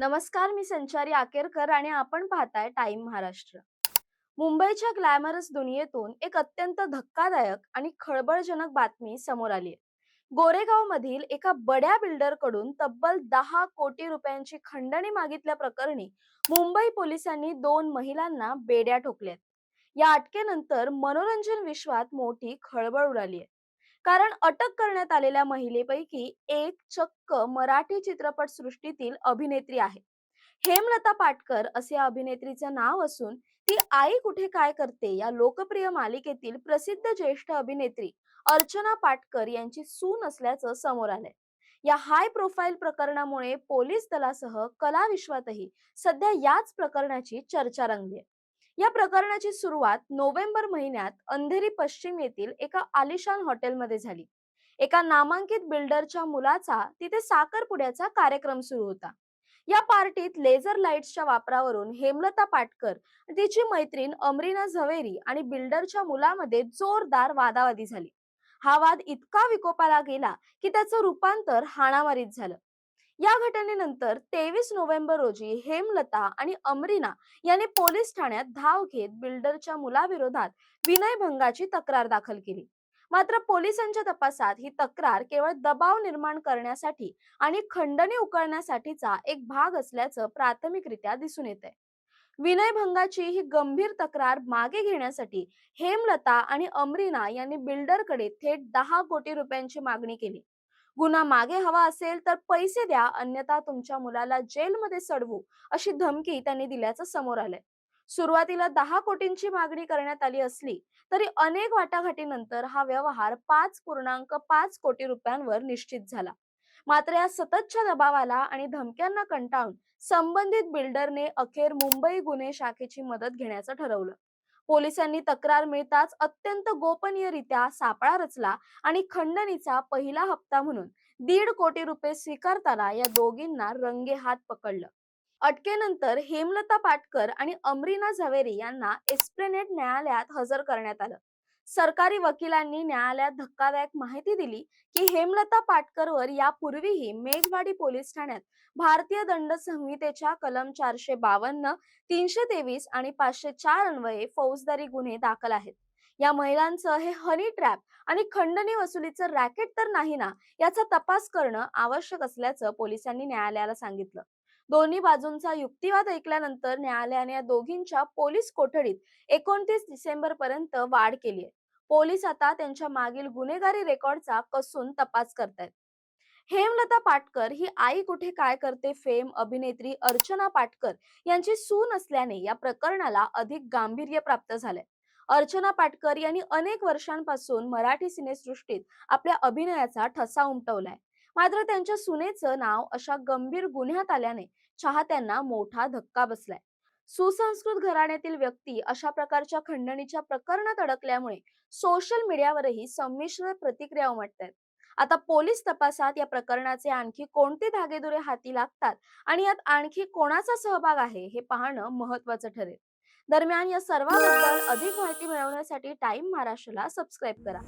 नमस्कार मी संचारी आकेरकर आणि आपण पाहताय टाइम महाराष्ट्र. मुंबईच्या ग्लॅमरस दुनियेतून एक अत्यंत धक्कादायक आणि खळबळजनक बातमी समोर आली आहे गोरेगाव मधील एका बड्या बिल्डरकडून तब्बल दहा कोटी रुपयांची खंडणी मागितल्या प्रकरणी मुंबई पोलिसांनी दोन महिलांना बेड्या ठोकल्यात. या अटकेनंतर मनोरंजन विश्वात मोठी खळबळ उडाली आहे कारण अटक करण्यात आलेल्या महिलेपैकी एक चक्क मराठी चित्रपट सृष्टीतील अभिनेत्री आहे. हेमलता पाटकर असे अभिनेत्रीचं नाव असून ती आई कुठे काय करते या लोकप्रिय मालिकेतील प्रसिद्ध ज्येष्ठ अभिनेत्री अर्चना पाटकर यांची सून असल्याचं समोर आलंय. या हाय प्रोफाईल प्रकरणामुळे पोलीस दलासह कला विश्वातही सध्या याच प्रकरणाची चर्चा रंगली आहे या प्रकरणाची सुरुवात नोव्हेंबर महिन्यात अंधेरी पश्चिम येथील एका आलिशान हॉटेलमध्ये झाली. एका नामांकित बिल्डरच्या मुलाचा तिथे साखरपुड्याचा कार्यक्रम सुरू होता. या पार्टीत लेझर लाईट्सच्या वापरावरून हेमलता पाटकर तिची मैत्रीण अमरीना झवेरी आणि बिल्डरच्या मुलामध्ये जोरदार वादावादी झाली. हा वाद इतका विकोपाला गेला की त्याचं रूपांतर हाणामारीत झालं. या घटनेनंतर तेवीस नोव्हेंबर रोजी हेमलता आणि अमरीना यांनी पोलीस ठाण्यात धाव घेत बिल्डरच्या मुलाविरोधात विनयभंगाची तक्रार दाखल केली. मात्र पोलिसांच्या तपासात ही तक्रार केवळ दबाव निर्माण करण्यासाठी आणि खंडणी उकळण्यासाठीचा एक भाग असल्याचं प्राथमिकरित्या दिसून येत आहे विनयभंगाची ही गंभीर तक्रार मागे घेण्यासाठी हेमलता आणि अमरीना यांनी बिल्डरकडे थेट दहा कोटी रुपयांची मागणी केली. गुन्हा मागे हवा असेल तर पैसे द्या अन्यथा तुमच्या मुलाला जेलमध्ये सडवू अशी धमकी त्यांनी दिल्याचं समोर आलंय. सुरुवातीला दहा कोटींची मागणी करण्यात आली असली तरी अनेक वाटाघाटीनंतर हा व्यवहार पाच पूर्णांक पाच कोटी रुपयांवर निश्चित झाला. मात्र या सततच्या दबावाला आणि धमक्यांना कंटाळून संबंधित बिल्डरने अखेर मुंबई गुन्हे शाखेची मदत घेण्याचं ठरवलं. पोलिसांनी तक्रार मिळताच अत्यंत गोपनीयरित्या सापळा रचला आणि खंडणीचा पहिला हप्ता म्हणून दीड कोटी रुपये स्वीकारताना या दोघींना रंगे हात पकडलं. अटकेनंतर हेमलता पाटकर आणि अमरीना झवेरी यांना एस्प्लेनेट न्यायालयात हजर करण्यात आलं. सरकारी वकिलांनी न्यायालयात धक्कादायक माहिती दिली की हेमलता पाटकरवर यापूर्वीही मेघवाडी पोलीस ठाण्यात भारतीय दंड संहितेच्या कलम चारशे बावन्न तीनशे तेवीस आणि पाचशे चार अन्वये फौजदारी गुन्हे दाखल आहेत. या महिलांचं हे हनी ट्रॅप आणि खंडणी वसुलीचं रॅकेट तर नाही ना याचा तपास करणं आवश्यक असल्याचं पोलिसांनी न्यायालयाला सांगितलं. दोन्ही बाजूंचा युक्तिवाद ऐकल्यानंतर न्यायालयाने या दोघींच्या पोलीस कोठडीत एकोणतीस डिसेंबर पर्यंत वाढ केली आहे. पोलीस आता त्यांच्या मागील गुन्हेगारी रेकॉर्डचा कसून तपास करतायत. हेमलता पाटकर ही आई कुठे काय करते फेम अभिनेत्री अर्चना पाटकर यांची सून असल्याने या प्रकरणाला अधिक गांभीर्य प्राप्त झालंय. अर्चना पाटकर यांनी अनेक वर्षांपासून मराठी सिनेसृष्टीत आपल्या अभिनयाचा ठसा उमटवलाय. मात्र त्यांच्या सुनेचं नाव अशा गंभीर गुन्ह्यात आल्याने चाहत्यांना मोठा धक्का बसलाय. सुसंस्कृत घराण्यातील व्यक्ती अशा प्रकारच्या खंडणीच्या प्रकरणात अडकल्यामुळे सोशल मीडियावरही संमिश्र प्रतिक्रिया उमटतात आता पोलीस तपासात या प्रकरणाचे आणखी कोणते धागेदुरे हाती लागतात आणि यात आणखी कोणाचा सहभाग आहे हे पाहणं महत्वाचं ठरेल. दरम्यान या सर्वांबद्दल अधिक माहिती मिळवण्यासाठी टाइम महाराष्ट्राला सबस्क्राईब करा.